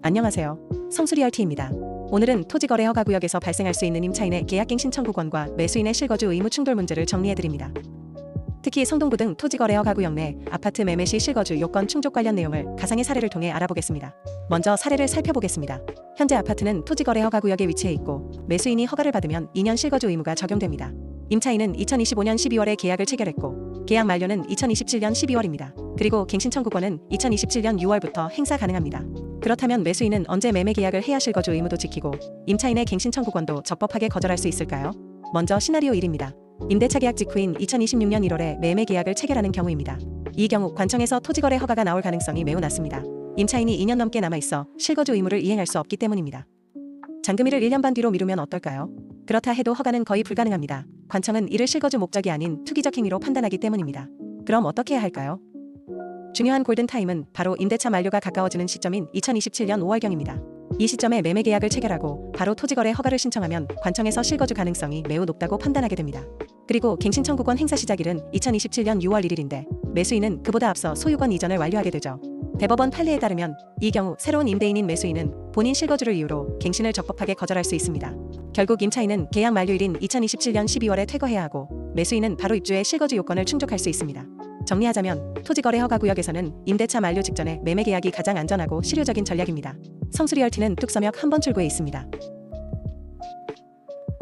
안녕하세요. 성수리얼티입니다. 오늘은 토지거래 허가구역에서 발생할 수 있는 임차인의 계약갱 신 청구권과 매수인의 실거주 의무 충돌 문제를 정리해드립니다. 특히 성동구 등 토지거래 허가구역 내 아파트 매매 시 실거주 요건 충족 관련 내용을 가상의 사례를 통해 알아보겠습니다. 먼저 사례를 살펴보겠습니다. 현재 아파트는 토지거래 허가구역에 위치해 있고 매수인이 허가를 받으면 2년 실거주 의무가 적용됩니다. 임차인은 2025년 12월에 계약을 체결했고 계약 만료는 2027년 12월입니다. 그리고 갱신 청구권은 2027년 6월부터 행사 가능합니다. 그렇다면 매수인은 언제 매매 계약을 해야 실거주 의무도 지키고 임차인의 갱신 청구권도 적법하게 거절할 수 있을까요? 먼저 시나리오 1입니다. 임대차 계약 직후인 2026년 1월에 매매 계약을 체결하는 경우입니다. 이 경우 관청에서 토지거래 허가가 나올 가능성이 매우 낮습니다. 임차인이 2년 넘게 남아 있어 실거주 의무를 이행할 수 없기 때문입니다. 잔금일을 1년 반 뒤로 미루면 어떨까요? 그렇다 해도 허가는 거의 불가능합니다. 관청은 이를 실거주 목적이 아닌 투기적 행위로 판단하기 때문입니다. 그럼 어떻게 해야 할까요? 중요한 골든타임은 바로 임대차 만료가 가까워지는 시점인 2027년 5월경입니다. 이 시점에 매매 계약을 체결하고 바로 토지거래 허가를 신청하면 관청에서 실거주 가능성이 매우 높다고 판단하게 됩니다. 그리고 갱신 청구권 행사 시작일은 2027년 6월 1일인데 매수인은 그보다 앞서 소유권 이전을 완료하게 되죠. 대법원 판례에 따르면 이 경우 새로운 임대인인 매수인은 본인 실거주를 이유로 갱신을 적법하게 거절할 수 있습니다. 결국 임차인은 계약 만료일인 2027년 12월에 퇴거해야 하고 매수인은 바로 입주의 실거주 요건을 충족할 수 있습니다. 정리하자면 토지거래 허가구역에서는 임대차 만료 직전에 매매 계약이 가장 안전하고 실효적인 전략입니다. 성수리얼티는 뚝섬역 한번 출구에 있습니다.